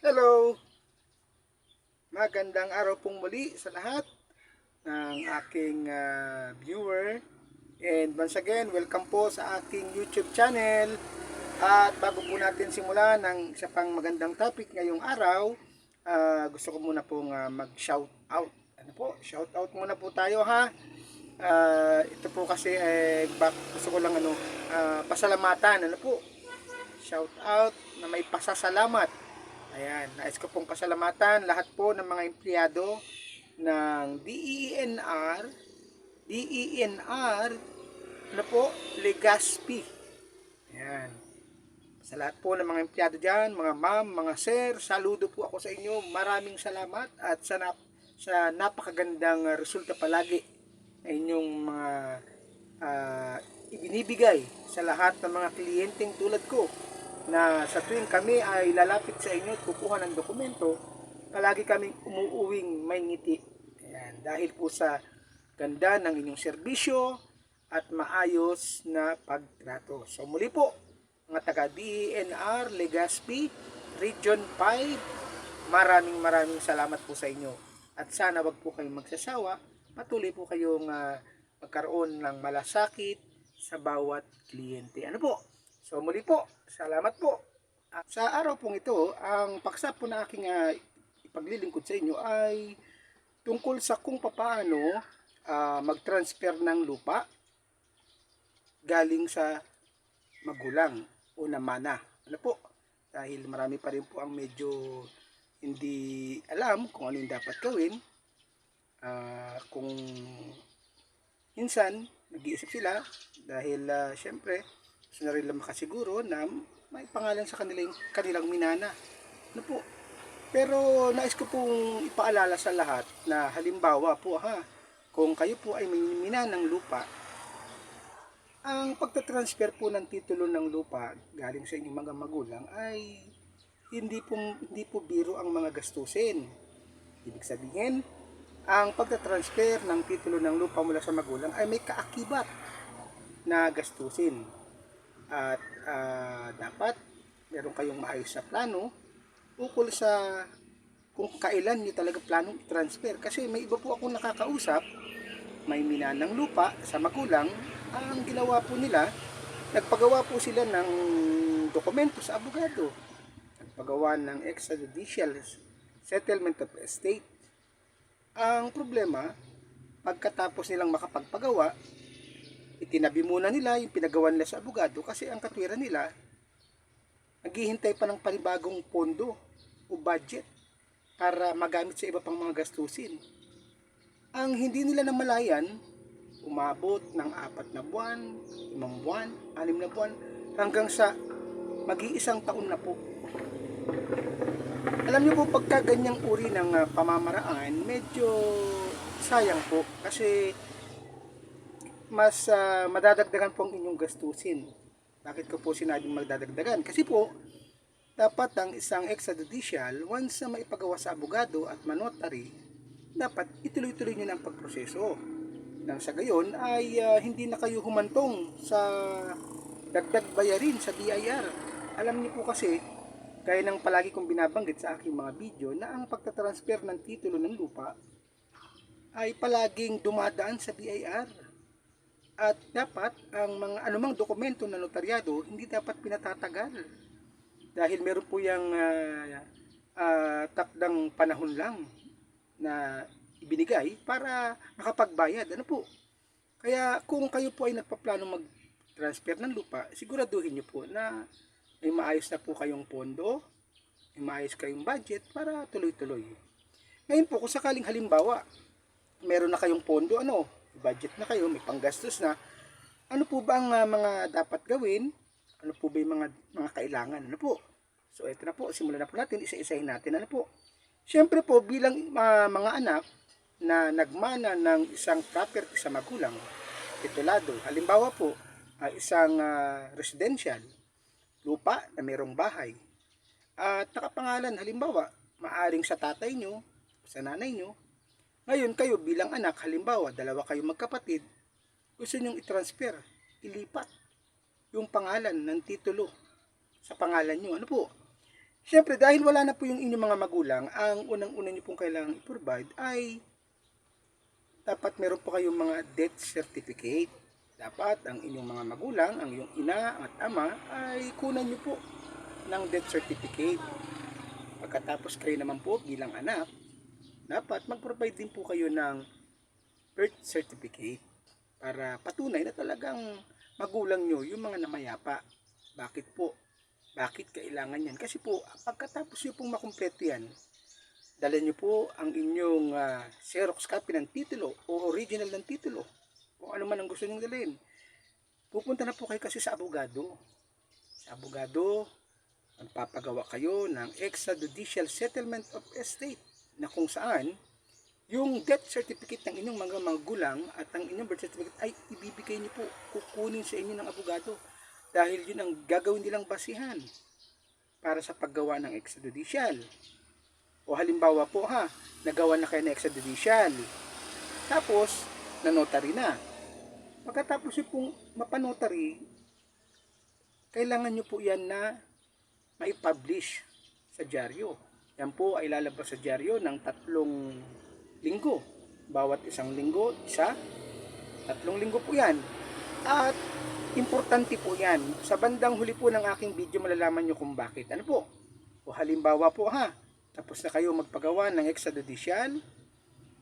Hello! Magandang araw pong muli sa lahat ng aking ah, viewer. And once again, welcome po sa aking YouTube channel. At bago po natin simulan ng isa pang magandang topic ngayong araw, ah, gusto ko muna pong ah, mag-shout out. Ano po? Shout out muna po tayo ha. Ah, ito po kasi eh, bak, gusto ko lang ano, ah, pasalamatan. Ano po? Shout out na may pasasalamat. Ayan, nais ko pong pasalamatan lahat po ng mga empleyado ng DENR, DENR, ano po, Legazpi. Ayan. Sa lahat po ng mga empleyado dyan, mga ma'am, mga sir, saludo po ako sa inyo. Maraming salamat at sa, nap- sa napakagandang uh, resulta palagi na inyong mga ah, ibinibigay sa lahat ng mga kliyenteng tulad ko na sa tuwing kami ay lalapit sa inyo at kukuha ng dokumento, palagi kaming umuuwing may ngiti. Ayan, dahil po sa ganda ng inyong serbisyo at maayos na pagtrato. So muli po, mga taga DENR, Legazpi, Region 5, maraming maraming salamat po sa inyo. At sana wag po kayong magsasawa, patuloy po kayong ah, magkaroon ng malasakit sa bawat kliyente. Ano po? So muli po, salamat po. Sa araw pong ito, ang paksa po na aking ah, ipaglilingkod sa inyo ay tungkol sa kung paano ah, mag-transfer ng lupa galing sa magulang o namana. Ano po? Dahil marami pa rin po ang medyo hindi alam kung ano yung dapat gawin. Ah, kung minsan nag-iisip sila dahil ah, syempre gusto na rin lang makasiguro na may pangalan sa kanilang, kanilang minana. Ano po? Pero nais ko pong ipaalala sa lahat na halimbawa po ha, kung kayo po ay may minanang lupa, ang pagtatransfer po ng titulo ng lupa galing sa inyong mga magulang ay hindi po, hindi po biro ang mga gastusin. Ibig sabihin, ang pagtatransfer ng titulo ng lupa mula sa magulang ay may kaakibat na gastusin. At ah, dapat meron kayong maayos sa plano ukol sa kung kailan nyo talaga planong i-transfer. Kasi may iba po akong nakakausap, may minanang lupa sa magulang, ang ginawa po nila, nagpagawa po sila ng dokumento sa abogado. Nagpagawa ng extrajudicial settlement of estate. Ang problema, pagkatapos nilang makapagpagawa, itinabi muna nila yung pinagawa nila sa abogado kasi ang katwiran nila, naghihintay pa ng panibagong pondo o budget para magamit sa iba pang mga gastusin. Ang hindi nila namalayan, umabot ng apat na buwan, limang buwan, anim na buwan, hanggang sa mag-iisang taon na po. Alam niyo po, pagka ganyang uri ng ah, pamamaraan, medyo sayang po kasi mas ah, madadagdagan po ang inyong gastusin. Bakit ko po sinabing magdadagdagan? Kasi po, dapat ang isang extrajudicial, once na maipagawa sa abogado at manotary, dapat ituloy-tuloy nyo ng pagproseso. Nang sa gayon ay ah, hindi na kayo humantong sa dagdag bayarin sa BIR. Alam niyo po kasi, gaya ng palagi kong binabanggit sa aking mga video, na ang pagtatransfer ng titulo ng lupa ay palaging dumadaan sa BIR. At dapat ang mga anumang dokumento na notaryado hindi dapat pinatatagal. Dahil meron po yung ah, ah, takdang panahon lang na ibinigay para makapagbayad. Ano po? Kaya kung kayo po ay nagpaplano mag-transfer ng lupa, siguraduhin niyo po na may maayos na po kayong pondo, may maayos kayong budget para tuloy-tuloy. Ngayon po, kung sakaling halimbawa, meron na kayong pondo, ano, budget na kayo, may panggastos na, ano po ba ang ah, mga dapat gawin? Ano po ba yung mga, mga kailangan? Ano po? So, ito na po, simulan na po natin, isa-isahin natin, ano po? Siyempre po, bilang ah, mga anak na nagmana ng isang property sa magulang, titulado, halimbawa po, ah, isang ah, residential, lupa na mayroong bahay, at nakapangalan, halimbawa, maaring sa tatay nyo, sa nanay nyo, ngayon kayo bilang anak, halimbawa, dalawa kayo magkapatid, gusto nyong i-transfer, ilipat yung pangalan ng titulo sa pangalan nyo. Ano po? Siyempre, dahil wala na po yung inyong mga magulang, ang unang-una niyo pong kailangan i-provide ay dapat meron po kayong mga death certificate. Dapat ang inyong mga magulang, ang iyong ina at ama, ay kunan niyo po ng death certificate. Pagkatapos kayo naman po bilang anak, dapat mag-provide din po kayo ng birth certificate para patunay na talagang magulang nyo yung mga namayapa. Bakit po? Bakit kailangan yan? Kasi po, pagkatapos nyo pong makumpleto yan, dala nyo po ang inyong ah, Xerox copy ng titulo o original ng titulo. Kung ano man ang gusto nyong dalhin. Pupunta na po kayo kasi sa abogado. Sa abogado, magpapagawa kayo ng extrajudicial settlement of estate na kung saan yung death certificate ng inyong mga magulang at ang inyong birth certificate ay ibibigay niyo po, kukunin sa inyo ng abogado dahil yun ang gagawin nilang basihan para sa paggawa ng extrajudicial. O halimbawa po ha, nagawa na kayo ng extrajudicial. Tapos, nanotary na. Pagkatapos yung pong mapanotary, kailangan nyo po yan na maipublish sa dyaryo. Yan po ay lalabas sa dyaryo ng tatlong linggo. Bawat isang linggo, isa. Tatlong linggo po yan. At importante po yan. Sa bandang huli po ng aking video malalaman nyo kung bakit. Ano po? O halimbawa po ha, tapos na kayo magpagawa ng extrajudicial.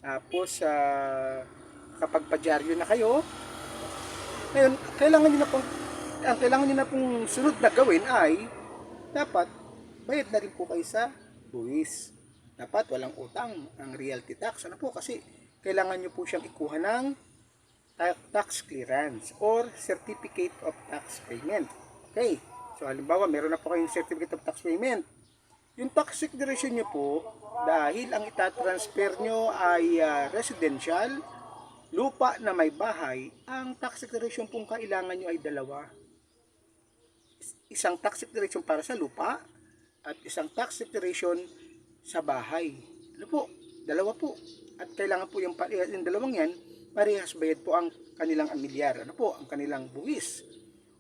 Tapos uh, kapag padyaryo na kayo, ngayon, kailangan nyo na pong, ang kailangan nyo na pong sunod na gawin ay dapat bayad na rin po kayo sa buwis. Dapat walang utang ang realty tax. Ano po? Kasi kailangan nyo po siyang ikuha ng ta- tax clearance or certificate of tax payment. Okay. So halimbawa, meron na po kayong certificate of tax payment. Yung tax declaration nyo po, dahil ang itatransfer nyo ay ah, residential, lupa na may bahay, ang tax declaration pong kailangan nyo ay dalawa. Isang tax declaration para sa lupa at isang tax declaration sa bahay. Ano po? Dalawa po. At kailangan po yung, yung dalawang yan, parehas bayad po ang kanilang amilyar. Ano po? Ang kanilang buwis.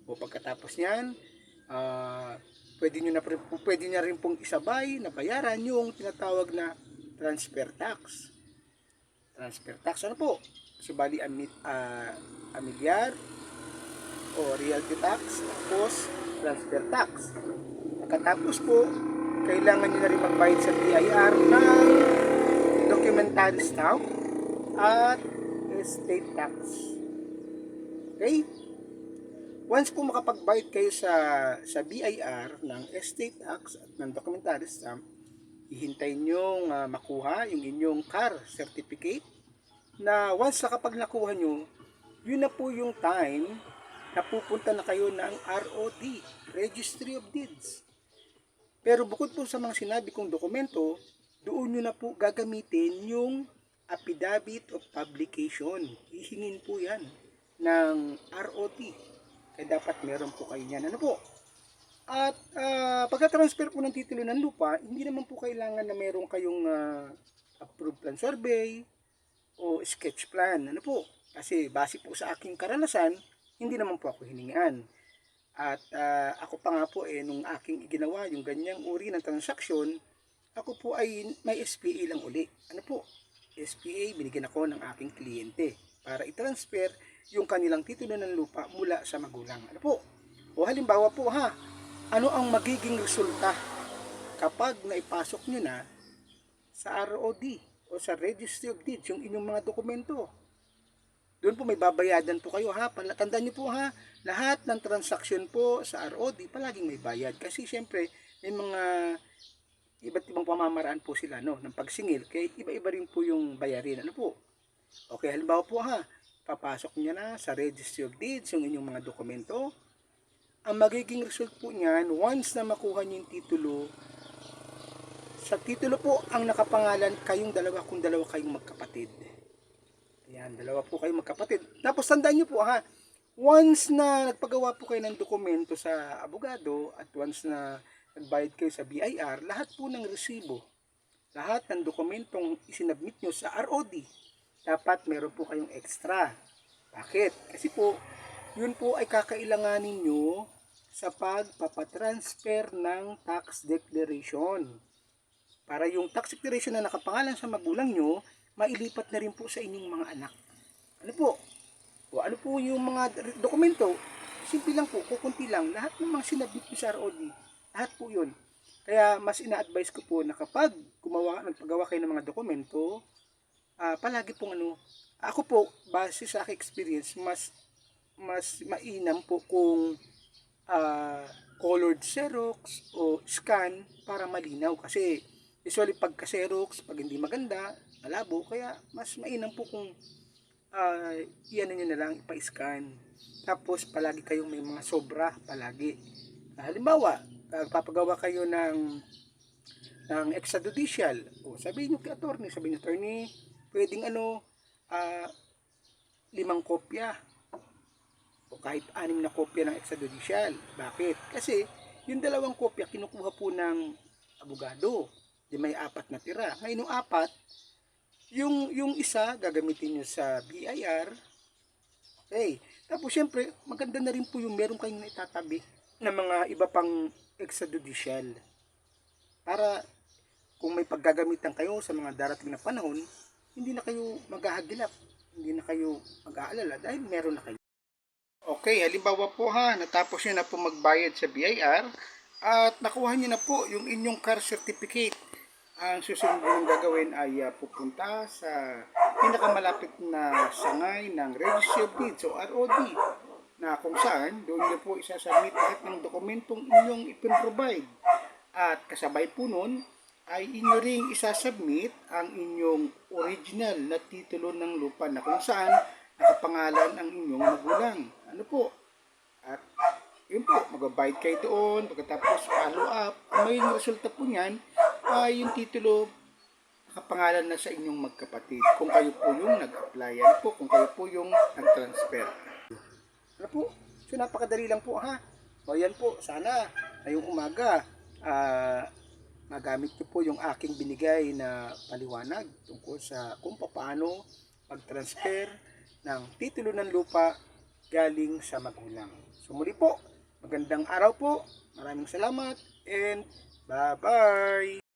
O pagkatapos niyan, ah, pwede nyo na pwede niya rin pong isabay na bayaran yung tinatawag na transfer tax. Transfer tax ano po? So bali ami, ah, amilyar o realty tax tapos transfer tax. Pagkatapos po, kailangan nyo na rin magbayad sa BIR ng documentary stamp at estate tax. Okay? Once po makapagbayad kayo sa sa BIR ng estate tax at ng documentary stamp, hihintayin nyo uh, makuha yung inyong car certificate na once na kapag nakuha nyo, yun na po yung time na pupunta na kayo ng ROD, Registry of Deeds. Pero bukod po sa mga sinabi kong dokumento, doon nyo na po gagamitin yung affidavit of publication. Hihingin po yan ng ROD. Kaya dapat meron po kayo yan. Ano po? At ah, pagka-transfer po ng titulo ng lupa, hindi naman po kailangan na meron kayong ah, approved plan survey o sketch plan. Ano po? Kasi base po sa aking karanasan, hindi naman po ako hiningaan. At ah, ako pa nga po eh, nung aking ginawa yung ganyang uri ng transaksyon, ako po ay may SPA lang uli. Ano po? SPA, binigyan ako ng aking kliyente para i-transfer yung kanilang titulo ng lupa mula sa magulang. Ano po? O halimbawa po ha, ano ang magiging resulta kapag naipasok nyo na sa ROD o sa Registry of Deeds yung inyong mga dokumento. Doon po may babayadan po kayo ha. Tandaan nyo po ha, lahat ng transaksyon po sa ROD palaging may bayad. Kasi syempre may mga iba't ibang pamamaraan po sila no, ng pagsingil. Kaya iba-iba rin po yung bayarin. Ano po? Okay, halimbawa po ha, papasok niya na sa Registry of Deeds yung inyong mga dokumento. Ang magiging result po niyan, once na makuha niyo yung titulo, sa titulo po ang nakapangalan kayong dalawa kung dalawa kayong magkapatid. Ayan, dalawa po kayong magkapatid. Tapos tandaan niyo po ha, once na nagpagawa po kayo ng dokumento sa abogado at once na nagbayad kayo sa BIR, lahat po ng resibo, lahat ng dokumentong isinabmit nyo sa ROD, dapat meron po kayong extra. Bakit? Kasi po, yun po ay kakailanganin nyo sa pagpapatransfer ng tax declaration. Para yung tax declaration na nakapangalan sa magulang nyo, mailipat na rin po sa inyong mga anak. Ano po? O ano po yung mga dokumento? Simple lang po, kukunti lang. Lahat ng mga sinabit nyo sa ROD, lahat po yun. Kaya mas ina-advise ko po na kapag gumawa, nagpagawa kayo ng mga dokumento, ah, palagi pong ano, ako po, base sa aking experience, mas mas mainam po kung ah, colored Xerox o scan para malinaw. Kasi usually pagka Xerox, pag hindi maganda, malabo, kaya mas mainam po kung uh, iyan nyo na lang, ipa-scan. Tapos palagi kayong may mga sobra, palagi. Ah, halimbawa, uh, papagawa kayo ng ng extrajudicial. O sabihin nyo kay attorney, sabihin nyo attorney, pwedeng ano, ah, limang kopya o kahit anim na kopya ng extrajudicial. Bakit? Kasi yung dalawang kopya kinukuha po ng abogado. Di may apat na tira. Ngayon yung apat, yung, yung isa gagamitin nyo sa BIR. Okay. Tapos syempre, maganda na rin po yung meron kayong naitatabi ng mga iba pang extrajudicial. Para kung may paggagamitan kayo sa mga darating na panahon, hindi na kayo maghahagilap, hindi na kayo mag-aalala dahil meron na kayo. Okay, halimbawa po ha, natapos nyo na po magbayad sa BIR at nakuha nyo na po yung inyong car certificate. Ang susunod nyo gagawin ay uh, pupunta sa pinakamalapit na sangay ng Registry of Deeds o ROD na kung saan doon nyo po isasubmit lahat ng dokumentong inyong ipin-provide. At kasabay po nun ay inyo ring isasubmit ang inyong original na titulo ng lupa na kung saan nakapangalan ang inyong magulang. Ano po? At yun po, mag-abide kayo doon, pagkatapos follow up. Ang resulta po niyan ay yung titulo nakapangalan na sa inyong magkapatid. Kung kayo po yung nag-apply, ano po, kung kayo po yung nag-transfer. Ano po? So napakadali lang po ha. O yan po, sana ngayong umaga, ah, magamit niyo po yung aking binigay na paliwanag tungkol sa kung paano mag-transfer ng titulo ng lupa galing sa magulang. So muli po, magandang araw po. Maraming salamat and bye-bye!